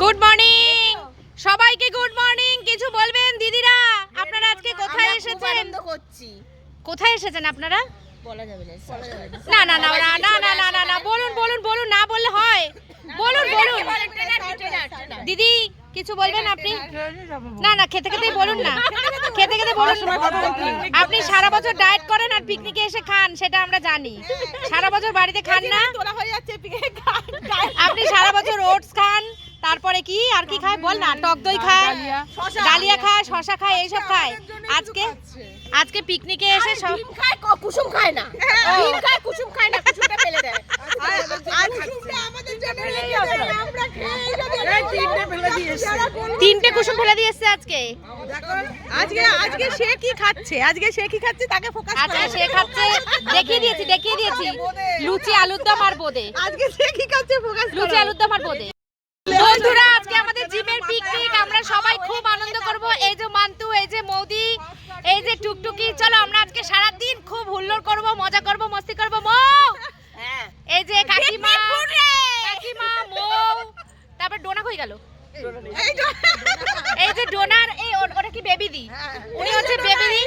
Good morning সবাইকে good morning কিছু বলবেন দিদিরা আপনারা আজকে কোথায় এসেছেন কোথায় এসেছেন আপনারা বলা যাবে না না না না না না না না না বলুন বলুন বলুন না বললে হয় বলুন বলুন দিদি কিছু বলবেন আপনি না না খেতে খেতেই বলুন না খেতে খেতে বলুন আপনি সারা বছর ডায়েট করেন আর পিকনিকে এসে খান সেটা আমরা জানি সারা বছর বাড়িতে খান না তোরা হয়ে যাচ্ছে আপনি সারা বছর ওটস খান তারপরে কি আর কি খায়? বল না টক দই খায় ডালিয়া। খায়। শশা খায় এইসব খায়। আজকে আজকে পিকনিকে এসে সব খায় কুসুম খায় না। ডিম খায় কুসুম খায় না কুসুমটা ফেলে দেয়। আমাদের জন্য রেখে দেয়। আমরা খেয়ে তিনটে ফেলে দিয়েছে। তিনটে কুসুম ফেলে দিয়ে এসছে আজকে আজকে আজকে সে কি খাচ্ছে? আজকে সে কি খাচ্ছে? তাকে ফোকাস আচ্ছা সে খাচ্ছে দেখিয়ে দিয়েছি দেখিয়ে দিয়েছি। লুচি আলুর দম আর বোদে। আজকে সে কি খাচ্ছে? ফোকাস লুচি আলুর দম আর বোদে। বন্ধুরা, আজকে আমাদের জিমের পিকনিক আমরা সবাই খুব আনন্দ করব। এই যে মান্তু, এই যে মৌদি, এই যে টুকটুকি, চলো আমরা আজকে সারা দিন খুব হুল্লোড় করব, মজা করব মস্তি করব মৌ হ্যাঁ এই যে কাকিমা কাকিমা মৌ তারপর ডোনা কই গেল এই যে ডোনার এই ও- ওটা কি বেবি দি উনি হচ্ছে বেবি দি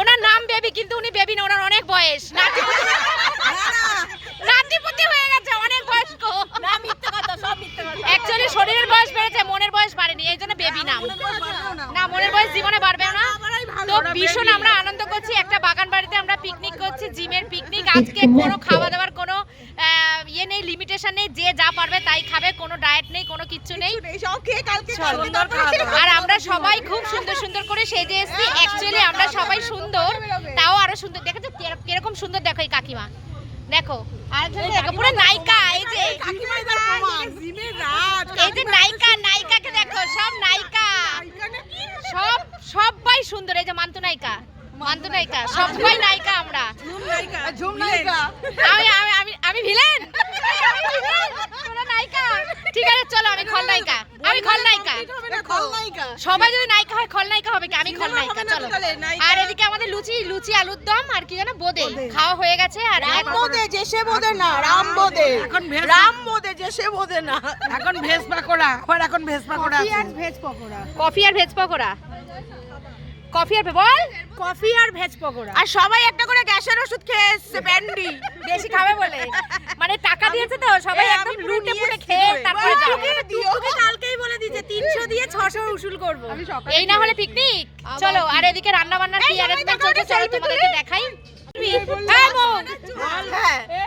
ওনার নাম বেবি কিন্তু উনি বেবি না ওনার অনেক বয়স নাতিপুতি নাতিপুতি হয়ে গেছে অনেক বয়স্ক না মিথ্যে কথা সব মিথ্যে কথা অ্যাকচুয়ালি শরীরের বয়স বেড়েছে মনের বয়স বাড়েনি এই জন্য বেবি নাম না। মনের বয়স জীবনে বাড়বে না। তো ভীষণ আমরা আনন্দ করছি একটা বাগান বাড়িতে আমরা পিকনিক করছি জিমের পিকনিক আজকে কোনো খাওয়া দাওয়ার কোনো আহ, ইয়ে নেই লিমিটেশন নেই যে যা পারবে তাই খাবে কোনো ডায়েট নেই কোনো কিচ্ছু নেই। আর আমরা সবাই খুব সুন্দর সুন্দর করে সেজে এসেছি। অ্যাকচুয়ালি আমরা সবাই সুন্দর তাও আরও সুন্দর। দেখেছ কীরকম সুন্দর দেখো এই কাকিমা। দেখো। আর দেখো পুরো নায়িকা এই যে। এই যে নায়িকা নায়িকাকে দেখো সব নায়িকা। সুন্দর এই যে মান্তু নায়িকা। মান্তু নায়িকা। সবাই নায়িকা আমরা। আমি আমি আমি আমি ভিলেন নায়িকা? ঠিক আছে চলো আমি খলনায়িকা আমি খলনায়িকা সবাই যদি নায়িকা হয় খলনায়িকা হবে কি? আমি খলনায়িকা চলো। আর এদিকে আমাদের লুচি লুচি আলুর দম আর কি জানো বোদে। খাওয়া হয়ে গেছে আর বোধে যে সে বোধে না রাম বোধে এখন রাম বোধে যে সে বোধে না। এখন ভেজ পাকোড়া এখন ভেজ পাকোড়া আছে। কফি আর ভেজ পকোড়া? কফি আর বল। কফি আর ভেজ পকোড়া। আর সবাই একটা করে গ্যাসের ওষুধ খেয়ে এসছে ব্যান্ডি বেশি খাবে বলে। মানে টাকা দিয়েছে তো সবাই একদম লুটে পুটে খেয়ে তারপরে যাবে কালকেই বলে দিয়েছে তিনশো দিয়ে 600 উসুল করব। এই না হলে পিকনিক চলো আর এদিকে রান্না বান্না কি আর চলছে চলো তোমাদেরকে দেখাই। হ্যাঁ। হ্যাঁ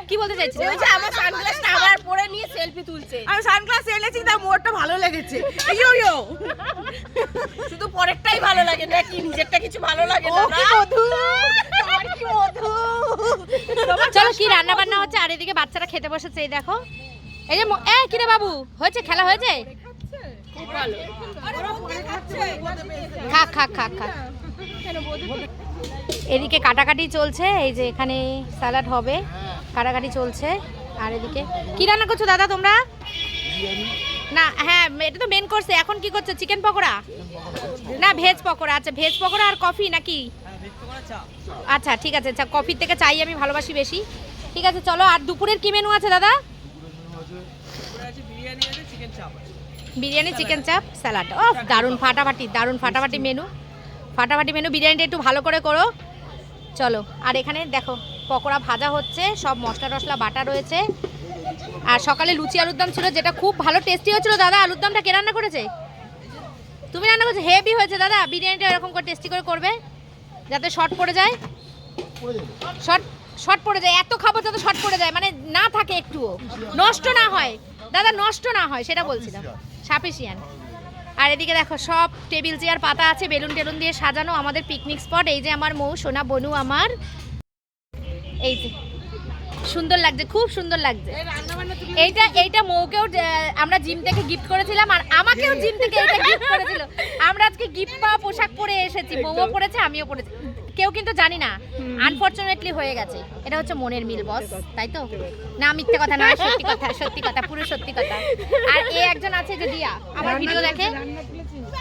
কি বলতে চাইছিস ওই যে আমার সানগ্লাসটা আবার পরে নিয়ে সেলফি তুলছে। আমি সানগ্লাস এনেছি তার মোড়টা ভালো লেগেছে। ইয়ো ইয়ো। শুধু পরেরটাই ভালো লাগে নাকি নিজেরটা কিছু ভালো লাগে না? না? আর কি মধু? চলো কি রান্না বান্না হচ্ছে? আর এদিকে বাচ্চারা খেতে বসেছে এই দেখো। এই যে ম- এ কিরে বাবু? হয়েছে? খেলা হয়েছে? খাক খাক খাক খাক। এদিকে কাটাকাটি চলছে, এই যে এখানে স্যালাড হবে, কাটাকাটি চলছে, আর এদিকে কি রান্না করছ দাদা তোমরা? না হ্যাঁ এটা তো মেন করছে এখন কি করছ? চিকেন পকোড়া? না ভেজ পকোড়া আচ্ছা ভেজ পকোড়া আর কফি নাকি? আচ্ছা ঠিক আছে আচ্ছা কফির থেকে চাই আমি, ভালোবাসি বেশি। ঠিক আছে, চলো, আর দুপুরের কি মেনু আছে দাদা? বিরিয়ানি চিকেন চাপ স্যালাড ও দারুণ ফাটাফাটি দারুণ ফাটাফাটি মেনু ফাটাফাটি মেনু বিরিয়ানিটা একটু ভালো করে করো। চলো, আর এখানে দেখো, পকোড়া ভাজা হচ্ছে, সব মশলা টশলা বাটা রয়েছে। আর সকালে লুচি আলুর দম ছিল, যেটা খুব ভালো টেস্টি হয়েছিল, দাদা, আলুর দমটা কে রান্না করেছে? তুমি রান্না করছ? হেভি হয়েছে, দাদা, বিরিয়ানিটা এরকম করে টেস্টি করে করবে, যাতে শর্ট পড়ে যায়। শর্ট শর্ট পড়ে যায়, এত খাব যাতে শর্ট পড়ে যায় মানে না থাকে একটুও। নষ্ট না হয়, দাদা, নষ্ট না হয়, সেটা বলছিলাম। সাফিসিয়ান আর এদিকে দেখো সব টেবিল চেয়ার পাতা আছে বেলুন টেলুন দিয়ে সাজানো আমাদের পিকনিক স্পট এই যে আমার মৌ সোনা বনু আমার। এই যে সুন্দর লাগছে খুব সুন্দর লাগছে। এইটা এইটা মৌকেও আমরা জিম থেকে গিফট করেছিলাম আর আমাকেও জিম থেকে এইটা গিফট করেছিল। আমরা আজকে গিফট পাওয়া পোশাক পরে এসেছি মৌও পরেছে আমিও পরেছি। কেউ কিন্তু জানি না। আনফরচুনেটলি হয়ে গেছে। এটা হচ্ছে মনের মিল বস তাই তো? না মিথ্যে কথা না সত্যি কথা সত্যি কথা পুরো সত্যি কথা। আর এ একজন আছে যে দিয়া আমার ভিডিও দেখে।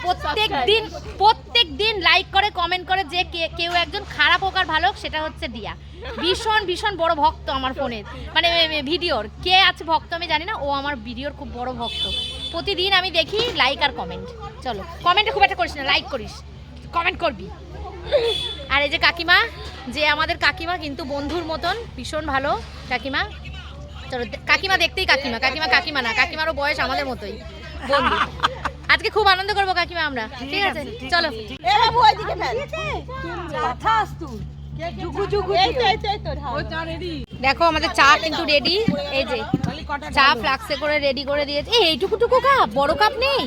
প্রত্যেক দিন প্রত্যেক দিন লাইক করে কমেন্ট করে যে কেউ একজন খারাপ হোক আর ভালো হোক, সেটা হচ্ছে দিয়া। ভীষণ ভীষণ বড় ভক্ত আমার ফোনের। মানে ভিডিওর। কে আছে ভক্ত আমি জানি না ও আমার ভিডিওর খুব বড় ভক্ত। প্রতিদিন আমি দেখি লাইক আর কমেন্ট চলো কমেন্টে খুব একটা করিস না লাইক করিস। কমেন্ট করবি। আর এই যে কাকিমা যে আমাদের কাকিমা কিন্তু বন্ধুর মতন ভীষণ ভালো। কাকিমা চলো কাকিমা দেখতেই কাকিমা কাকিমা কাকিমা না কাকিমারও বয়স আমাদের মতোই বন্ধু। আজকে খুব আনন্দ করব কাকিমা আমরা ঠিক আছে চলো। দেখো আমাদের চা কিন্তু রেডি এই যে চা ফ্লাক্সে করে রেডি করে দিয়েছে। এই এইটুকু টুকু কাপ বড় কাপ নেই?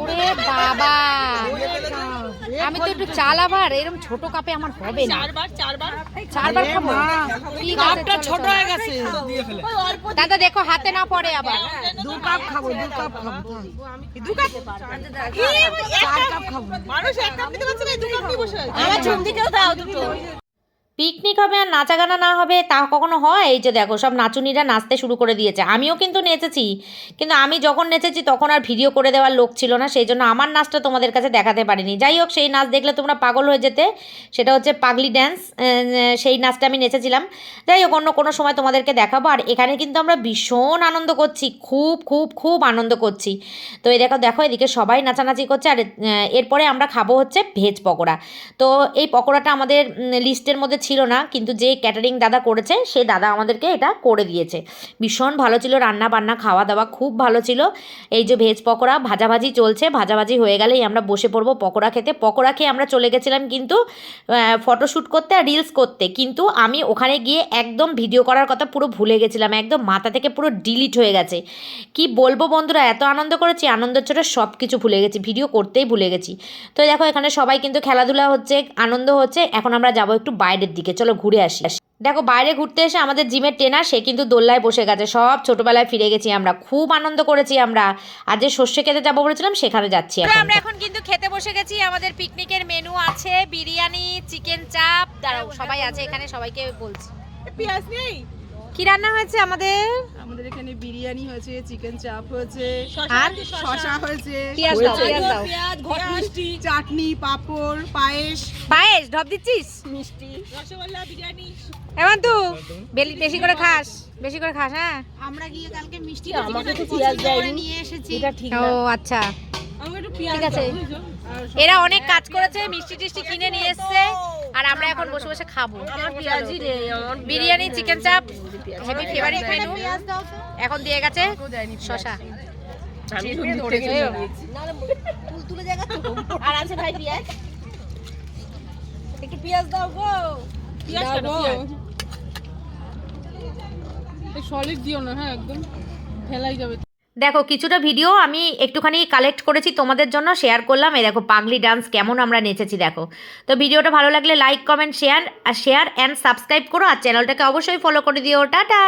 ওরে বাবা। আমি তো একটু চাল আবার এরকম ছোট কাপে আমার হবে না। চারবার, চারবার? চারবার খাব? ঠিক কাপটা ছোট হয়ে গেছে দাদা দেখো হাতে না পড়ে আবার। মানুষ এক কাপ নিতে পারছে না, দু কাপ নিয়ে বসে আছে। আমার ঝুমদিকেও দাও দুটো। পিকনিক হবে আর নাচা গানা না হবে, তা কখনো হয়? এই যে দেখো, সব নাচুনিরা নাচতে শুরু করে দিয়েছে। আমিও কিন্তু নেচেছি। কিন্তু আমি যখন নেচেছি, তখন আর ভিডিও করে দেওয়ার লোক ছিল না। সেই জন্য আমার নাচটা তোমাদের কাছে দেখাতে পারিনি। যাই হোক, সেই নাচ দেখলে তোমরা পাগল হয়ে যেতে। সেটা হচ্ছে পাগলি ড্যান্স সেই নাচটা আমি নেচেছিলাম। যাই হোক, অন্য কোনো সময় তোমাদেরকে দেখাবো। আর এখানে কিন্তু আমরা ভীষণ আনন্দ করছি। খুব খুব খুব আনন্দ করছি। তো এই দেখো দেখো, এদিকে সবাই নাচানাচি করছে। আর এরপরে আমরা খাব হচ্ছে ভেজ পকোড়া। তো এই পকোড়াটা আমাদের লিস্টের মধ্যে ছিল না, কিন্তু যে ক্যাটারিং দাদা করেছে, সে দাদা আমাদেরকে এটা করে দিয়েছে। ভীষণ ভালো ছিল রান্না বান্না খাওয়া দাওয়া খুব ভালো ছিল। এই যে ভেজ পকোড়া, ভাজাভাজি চলছে, ভাজাভাজি হয়ে গেলেই আমরা বসে পড়ব পকোড়া খেতে। পকোড়া খেয়ে আমরা চলে গেছিলাম কিন্তু ফটোশ্যুট করতে আর রিলস করতে। কিন্তু আমি ওখানে গিয়ে একদম ভিডিও করার কথা পুরো ভুলে গেছিলাম, একদম মাথা থেকে পুরো ডিলিট হয়ে গেছে। কি বলব বন্ধুরা, এত আনন্দ করেছি, আনন্দের চোটে সব কিছু ভুলে গেছি ভিডিও করতেই ভুলে গেছি। তো দেখো এখানে সবাই কিন্তু খেলাধুলা হচ্ছে, আনন্দ হচ্ছে, এখন আমরা যাব একটু বাইরের দিকে চলো ঘুরে আসি। দেখো বাইরে ঘুরতে এসে আমাদের জিমের ট্রেনার সে কিন্তু দোল্লায় বসে গেছে। সব ছোটবেলায় ফিরে গেছি আমরা। খুব আনন্দ করেছি আমরা। আর যে সর্ষে খেতে যাব বলেছিলাম সেখানে যাচ্ছি এখন। আমরা এখন কিন্তু খেতে বসে গেছি। আমাদের পিকনিকের মেনু আছে বিরিয়ানি চিকেন চাপ দাঁড়াও সবাই আছে এখানে সবাইকে বলছি। পেঁয়াজ নেই? কি রান্না হয়েছে আমাদের? আমাদের এখানে বিরিয়ানি হয়েছে চিকেন চাপ হয়েছে আর? শশা। হয়েছে পেঁয়াজ দাও পেঁয়াজ দাও? ঘট মিষ্টি। চাটনি পাঁপড় পায়েস। পায়েস? ঢপ দিচ্ছিস? মিষ্টি। রসগোল্লা বিরিয়ানি। এমন তো বেশি করে খাস বেশি করে খাস হ্যাঁ? আমরা গিয়ে কালকে মিষ্টি আমাকে তো পেঁয়াজ দেয়নি। নিয়ে এসেছি। এটা ঠিক ও আচ্ছা। আমাকে একটু পেঁয়াজ ঠিক আছে। এরা অনেক কাজ করেছে মিষ্টি টিষ্টি কিনে নিয়ে এসছে আর আমরা এখন বসে বসে খাব। Biryani chicken chaap heavy favourite menu এখন দিয়ে গেছে শশা। আর আছে ভাই পেঁয়াজ? একটু পেঁয়াজ দাও গো। পেঁয়াজ সলিড দিও না হ্যাঁ একদম। ফেলাই যাবে। দেখো, কিছুটা ভিডিও আমি একটুখানি কালেক্ট করেছি তোমাদের জন্য শেয়ার করলাম। এই দেখো, পাগলি ডান্স কেমন আমরা নেচেছি, দেখো। তো ভিডিওটা ভালো লাগলে লাইক কমেন্ট শেয়ার আর শেয়ার অ্যান্ড সাবস্ক্রাইব করো, আর চ্যানেলটাকে অবশ্যই ফলো করে দিও। টাটা!